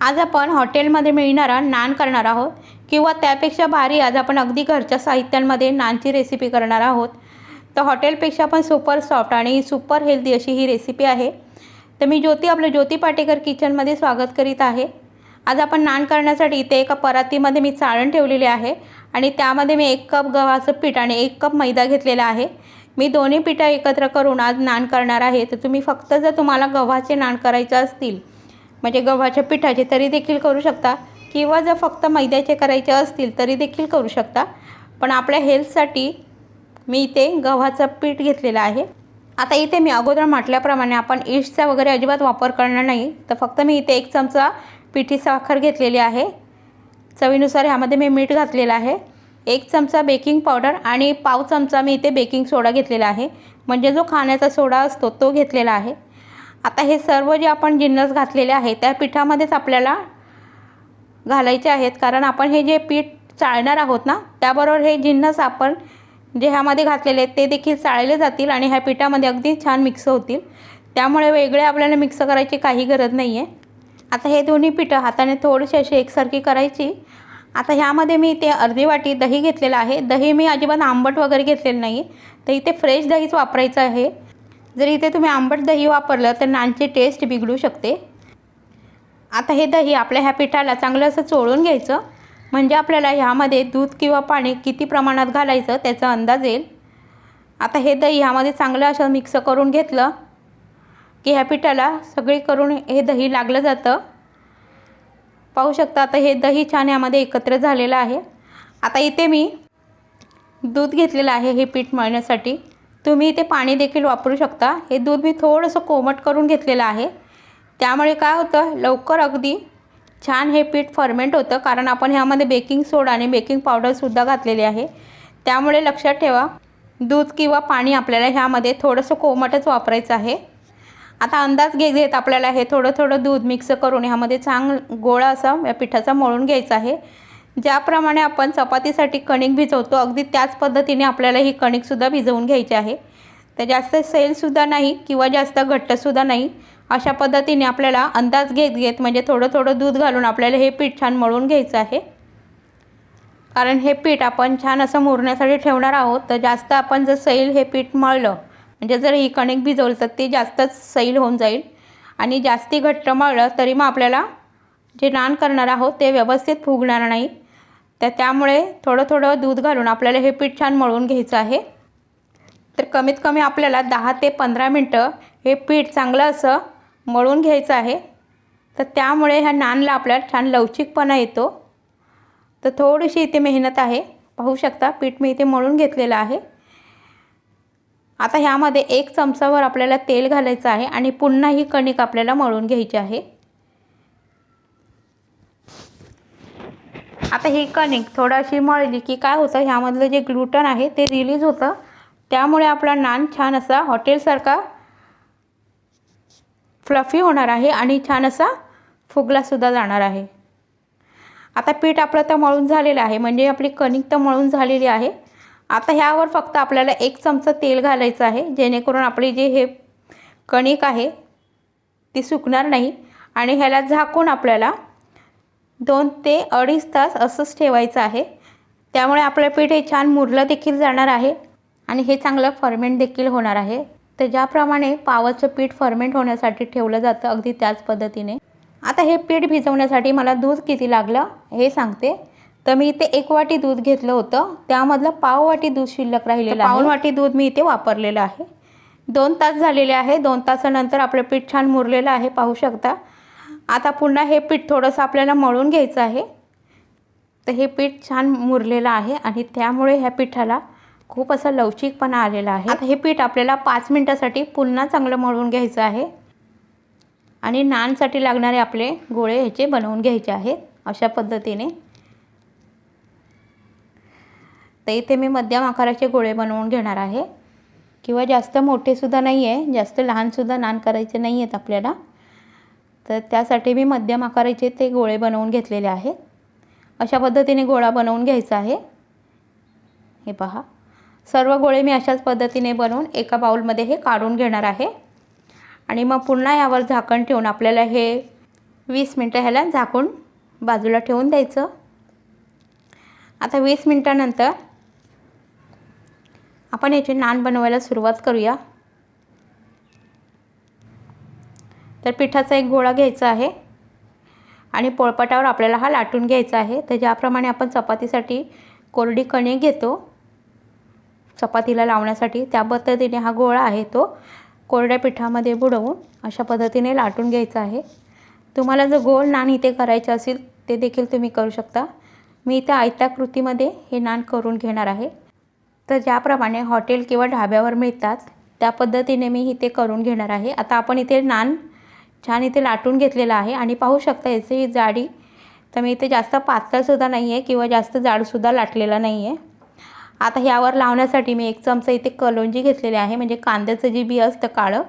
आज आपण हॉटेलमध्ये मिळणारा नान करणार आहोत किंवा त्यापेक्षा भारी आज आपण अगदी घरच्या साहित्यांमध्ये नानची रेसिपी करणार आहोत. तर हॉटेलपेक्षा पण सुपर सॉफ्ट आणि सुपर हेल्दी अशी ही रेसिपी आहे. तर मी ज्योती आपलं ज्योती पाटेकर किचनमध्ये स्वागत करीत आहे. आज आपण नान करण्यासाठी इथे एका परातीमध्ये मी चाळण ठेवलेली आहे आणि त्यामध्ये मी एक कप गव्हाचं पीठ आणि एक कप मैदा घेतलेला आहे. मी दोन्ही पिठं एकत्र करून आज नान करणार आहे. तर तुम्ही फक्त जर तुम्हाला गव्हाचे नान करायचे असतील म्हणजे गव्हाच्या पिठाचे तरी देखील करू शकता किंवा जर फक्त मैद्याचे करायचे असतील तरी देखील करू शकता. पण आपल्या हेल्थसाठी मी इथे गव्हाचं पीठ घेतलेलं आहे. आता इथे मी अगोदर म्हटल्याप्रमाणे आपण ईस्टचा वगैरे अजिबात वापर करणार नाही. तर फक्त मी इथे एक चमचा पिठी साखर घेतलेली आहे. चवीनुसार ह्यामध्ये मी मीठ घातलेलं आहे. एक चमचा बेकिंग पावडर आणि पाव चमचा मी इथे बेकिंग सोडा घेतलेला आहे. म्हणजे जो खाण्याचा सोडा असतो तो घेतलेला आहे. आता हे सर्व जे आपण जिन्नस घातलेले आहे त्या पिठामध्येच आपल्याला घालायचे आहेत. कारण आपण हे जे पीठ चाळणार आहोत ना त्याबरोबर हे जिन्नस आपण जे ह्यामध्ये घातलेले आहेत ते देखील चाळले जातील आणि ह्या पिठामध्ये अगदी छान मिक्स होतील. त्यामुळे वेगळे आपल्याला मिक्स करायची काही गरज नाही आहे आता हे दोन्ही पिठं हाताने थोडीशी अशी एकसारखी करायची. आता ह्यामध्ये मी इथे अर्धी वाटी दही घेतलेलं आहे. दही मी अजिबात आंबट वगैरे घेतलेलं नाही तर इथे फ्रेश दहीच वापरायचं आहे. जर इथे तुम्ही आंबट दही वापरलं तर नानची टेस्ट बिघडू शकते. आता हे दही आपल्या ह्या पिठाला चांगलं असं चोळून घ्यायचं. म्हणजे आपल्याला ह्यामध्ये दूध किंवा पाणी किती प्रमाणात घालायचं त्याचा अंदाज येईल. आता हे दही ह्यामध्ये चांगलं असं मिक्स करून घेतलं की ह्या पिठाला सगळी करून हे दही लागलं जातं. पाहू शकता आता हे दही छान यामध्ये एकत्र झालेलं आहे. आता इथे मी दूध घेतलेलं आहे हे पीठ मळण्यासाठी. तुम्ही इथे पाणी देखील वापरू शकता. हे दूध मी थोडंसं कोमट करून घेतलेलं आहे. त्यामुळे काय होतं लवकर अगदी छान हे पीठ फर्मेंट होतं. कारण आपण ह्यामध्ये बेकिंग सोडा आणि बेकिंग पावडरसुद्धा घातलेली आहे. त्यामुळे लक्षात ठेवा दूध किंवा पाणी आपल्याला ह्यामध्ये थोडंसं कोमटच वापरायचं आहे. आता अंदाज घे घेत आपल्याला हे थोडं थोडं दूध मिक्स करून ह्यामध्ये चांग गोळा असा या पिठाचा मळून घ्यायचा आहे. ज्याप्रमाणे आपण चपातीसाठी कणिक भिजवतो अगदी त्याच पद्धतीने आपल्याला ही कणिकसुद्धा भिजवून घ्यायची आहे. तर जास्त सेलसुद्धा नाही किंवा जास्त घट्टसुद्धा नाही अशा पद्धतीने आपल्याला अंदाज घेत घेत म्हणजे थोडं थोडं दूध घालून आपल्याला हे पीठ छान मळून घ्यायचं आहे. कारण हे पीठ आपण छान असं मुरण्यासाठी ठेवणार आहोत तर जास्त आपण जर सैल हे पीठ मळलं म्हणजे जर ही कणिक भिजवलं तर ते जास्तच सैल होऊन जाईल. आणि जास्ती घट्ट मळलं तरी मग आपल्याला जे नान करणार आहोत ते व्यवस्थित फुगणार नाही तर त्यामुळे थोडं थोडं दूध घालून आपल्याला हे पीठ छान मळून घ्यायचं आहे. तर कमीत कमी आपल्याला दहा ते पंधरा मिनटं हे पीठ चांगलं असं मळून घ्यायचं आहे. तर त्यामुळे ह्या नानला आपल्याला छान लवचिकपणा येतो. तर थोडीशी इथे मेहनत आहे. पाहू शकता पीठ मी इथे मळून घेतलेलं आहे. आता ह्यामध्ये एक चमचावर आपल्याला तेल घालायचं आहे आणि पुन्हा ही कणिक आपल्याला मळून घ्यायची आहे. आता ही कणिक थोडीशी मळली की काय होतं ह्यामधलं जे ग्लुटन आहे ते रिलीज होतं. त्यामुळे आपला नान छान असा हॉटेलसारखा फ्लफी होणार आहे आणि छान असा फुगलासुद्धा जाणार आहे. आता पीठ आपलं तर मळून झालेलं आहे म्हणजे आपली कणिक तर मळून झालेली आहे. आता ह्यावर फक्त आपल्याला एक चमचा तेल घालायचं आहे जेणेकरून आपली जे हे कणिक आहे ती सुकणार नाही आणि ह्याला झाकून आपल्याला दोन ते अडीच तास असंच ठेवायचं आहे. त्यामुळे आपलं पीठ हे छान मुरलं देखील जाणार आहे आणि हे चांगलं फर्मेंट देखील होणार आहे. तर ज्याप्रमाणे पावाचं पीठ फर्मेंट होण्यासाठी ठेवलं जातं अगदी त्याच पद्धतीने. आता हे पीठ भिजवण्यासाठी मला दूध किती लागलं हे सांगते. तर मी इथे एक वाटी दूध घेतलं होतं. त्यामधलं पाव वाटी दूध शिल्लक राहिलेलं पाऊन वाटी दूध मी इथे वापरलेलं आहे. दोन तास झालेले आहे. दोन तासानंतर आपलं पीठ छान मुरलेलं आहे. पाहू शकता. आता पुन्हा हे पीठ थोडंसं आपल्याला मळून घ्यायचं आहे. तर हे पीठ छान मुरलेलं आहे आणि त्यामुळे ह्या पिठाला खूप असा लवचिकपणा आलेला आहे. आता हे पीठ आपल्याला पाच मिनटासाठी पुन्हा चांगलं मळून घ्यायचं आहे. आणि नानसाठी लागणारे आपले गोळे ह्याचे बनवून घ्यायचे आहेत अशा पद्धतीने. तर इथे मी मध्यम आकाराचे गोळे बनवून घेणार आहे. किंवा जास्त मोठेसुद्धा नाही आहे जास्त लहानसुद्धा नान करायचे नाही आहेत आपल्याला. तर त्यासाठी मी मध्यम आकाराचे ते गोळे बनवून घेतलेले आहेत. अशा पद्धतीने गोळा बनवून घ्यायचा आहे. हे पहा. सर्व गोळे मी अशाच पद्धतीने बनवून एका बाऊलमध्ये हे काढून घेणार आहे. आणि मग पुन्हा यावर झाकण ठेवून आपल्याला हे वीस मिनटं ह्याला झाकून बाजूला ठेवून द्यायचं. आता वीस मिनटानंतर आपण याचे नान बनवायला सुरुवात करूया. तर पिठाचा एक गोळा घ्यायचा आहे आणि पोळपाटावर आपल्याला हा लाटून घ्यायचा आहे. तर ज्याप्रमाणे आपण चपातीसाठी कोरडी कणिक घेतो चपातीला लावण्यासाठी त्या पद्धतीने हा गोळा आहे तो कोरड्या पिठामध्ये बुडवून अशा पद्धतीने लाटून घ्यायचा आहे. तुम्हाला जर गोल नान इथे करायचे असेल ते देखील तुम्ही करू शकता. मी इथे आयताकृतीमध्ये हे नान करून घेणार आहे. तर ज्याप्रमाणे हॉटेल किंवा ढाब्यावर मिळतात त्या पद्धतीने मी इथे करून घेणार आहे. आता आपण इथे नान छान इथे लाटून घेतलेला आहे. आणि पाहू शकता याची जाडी तर मी इथे जास्त पातळसुद्धा नाही आहे किंवा जास्त जाडसुद्धा लाटलेला नाही आहे आता ह्यावर लावण्यासाठी मी एक चमचा इथे कलोंजी घेतलेली आहे. म्हणजे कांद्याचं जे बी असतं काळं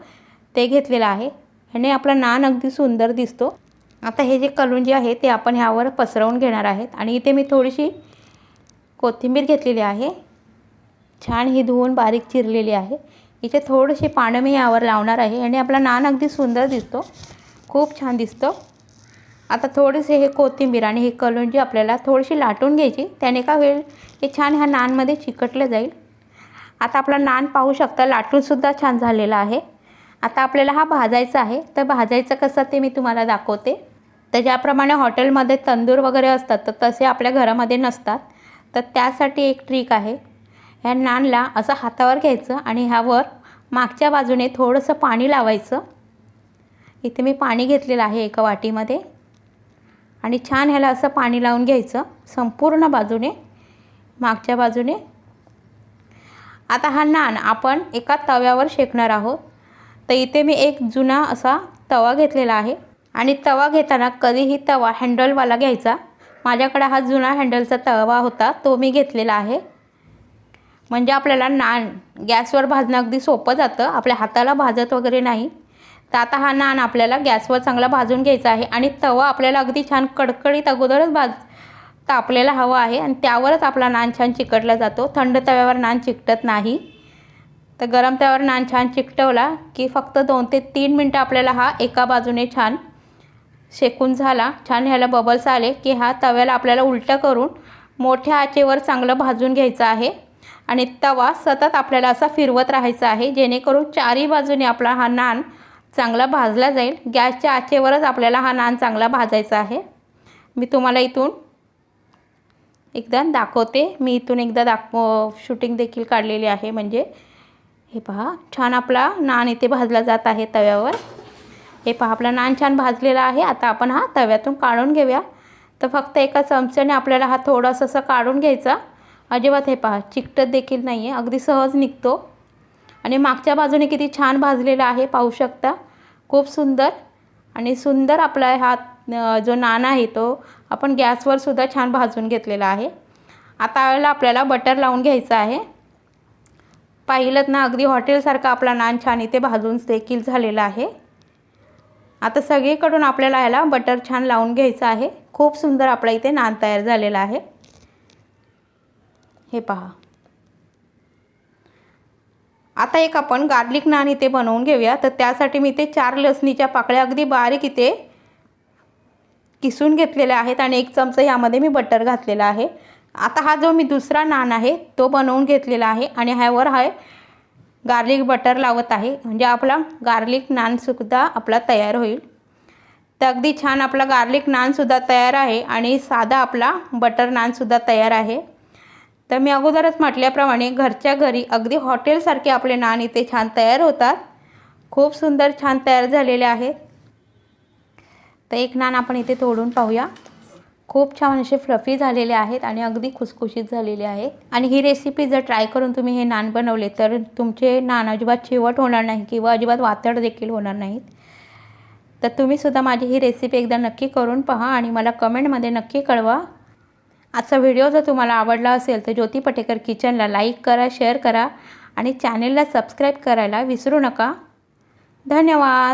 ते घेतलेलं आहे. आणि आपला नान अगदी सुंदर दिसतो. आता हे जे कलोंजी आहे ते आपण ह्यावर पसरवून घेणार आहेत. आणि इथे मी थोडीशी कोथिंबीर घेतलेली आहे. छान ही धुवून बारीक चिरलेली आहे. इथे थोडीशी पानं मी यावर लावणार आहे आणि आपला नान अगदी सुंदर दिसतो. खूप छान दिसतो. आता थोडेसे हे कोथिंबीर आणि हे कलोंजी आपल्याला थोडीशी लाटून घ्यायची. त्याने का होईल हे छान ह्या नानमध्ये चिकटलं जाईल. आता आपला नान पाहू शकता लाटूनसुद्धा छान झालेला आहे. आता आपल्याला हा भाजायचा आहे. तर भाजायचं कसं ते मी तुम्हाला दाखवते. तर ज्याप्रमाणे हॉटेलमध्ये तंदूर वगैरे असतात तर तसे आपल्या घरामध्ये नसतात. तर त्यासाठी एक ट्रिक आहे. ह्या नानला असं हातावर घ्यायचं आणि ह्यावर मागच्या बाजूने थोडंसं पाणी लावायचं. इथे मी पाणी घेतलेलं आहे एका वाटीमध्ये. आणि छान ह्याला असं पाणी लावून घ्यायचं संपूर्ण बाजूने मागच्या बाजूने. आता हा नान आपण एका तव्यावर शेकणार आहोत. तर इथे मी एक जुना असा तवा घेतलेला आहे. आणि तवा घेताना कधीही तवा हँडलवाला घ्यायचा. माझ्याकडे हा जुना हँडलचा तवा होता तो मी घेतलेला आहे. म्हणजे आपल्याला नान गॅसवर भाजणं अगदी सोपं जातं. आपल्या हाताला भाजत वगैरे नाही. तर आता हा नान आपल्याला गॅसवर चांगला भाजून घ्यायचा आहे आणि तवा आपल्याला अगदी छान कडकडीत अगोदरच भाज तापलेला हवा आहे आणि त्यावरच आपला नान छान चिकटला जातो. थंड तव्यावर नान चिकटत नाही. तर गरम तव्यावर नान छान चिकटवला की फक्त दोन ते तीन मिनटं आपल्याला हा एका बाजूने छान शेकून झाला. छान ह्याला बबल्स आले की हा तव्याला आपल्याला उलटं करून मोठ्या आचेवर चांगलं भाजून घ्यायचं आहे. आणि तवा सतत आपल्याला असा फिरवत राहायचा आहे जेणेकरून चारही बाजूने आपला हा नान चांगला भाजला जाईल. गॅसच्या आचेवरच आपल्याला हा नान चांगला भाजायचा आहे. मी तुम्हाला इथून एकदा दाखवते. मी इथून एकदा दाखव शूटिंग देखील काढलेली आहे. म्हणजे हे पहा छान आपला नान इथे भाजला जात आहे तव्यावर. हे पहा आपला नान छान भाजलेला आहे. आता आपण हा तव्यातून काढून घेऊया. तर फक्त एका चमच्याने आपल्याला हा थोडासा असं काढून घ्यायचा. अजिबात हे पहा चिकटत देखील नाही आहे अगदी सहज निघतो. आणि मागच्या बाजूने किती छान भाजलेला आहे पाहू शकता. खूप सुंदर आणि सुंदर आपला हा जो नान आहे तो आपण गॅसवर सुद्धा छान भाजून घेतलेला आहे. आता वेळेला आपल्याला बटर लावून घ्यायचं आहे. पाहिलं ना अगदी हॉटेलसारखा आपला नान छान इथे भाजून देखील झालेला आहे. आता सगळीकडून आपल्याला ह्याला बटर छान लावून घ्यायचं आहे. खूप सुंदर आपला इथे नान तयार झालेला आहे. हे पहा. आता एक आपण गार्लिक नान इथे बनवून घेऊया. तर त्यासाठी मी इथे चार लसणीच्या पाकळ्या अगदी बारीक इथे किसून घेतलेल्या आहेत आणि एक चमचा यामध्ये मी बटर घातलेला आहे. आता हा जो मी दुसरा नान आहे तो बनवून घेतलेला आहे आणि ह्यावर हा गार्लिक बटर लावत आहे. म्हणजे आपला गार्लिक नानसुद्धा आपला तयार होईल. तर अगदी छान आपला गार्लिक नानसुद्धा तयार आहे आणि साधा आपला बटर नानसुद्धा तयार आहे. तर मी अगोदरच म्हटल्याप्रमाणे घरच्या घरी अगदी हॉटेलसारखे आपले नान इथे छान तयार होतात. खूप सुंदर छान तयार झालेले आहेत. तर एक नान आपण इथे तोडून पाहूया. खूप छान असे फ्लफी झालेले आहेत आणि अगदी खुसखुशीत झालेले आहेत. आणि ही रेसिपी जर ट्राय करून तुम्ही हे नान बनवले तर तुमचे नान अजिबात चिवट होणार नाही किंवा अजिबात वातड देखील होणार नाहीत. तर तुम्हीसुद्धा माझी ही रेसिपी एकदा नक्की करून पहा आणि मला कमेंटमध्ये नक्की कळवा. आजचा व्हिडिओ जर तुम्हाला आवडला असेल तर ज्योती पटेकर किचनला लाईक करा शेअर करा आणि चॅनेलला सबस्क्राईब करायला विसरू नका. धन्यवाद.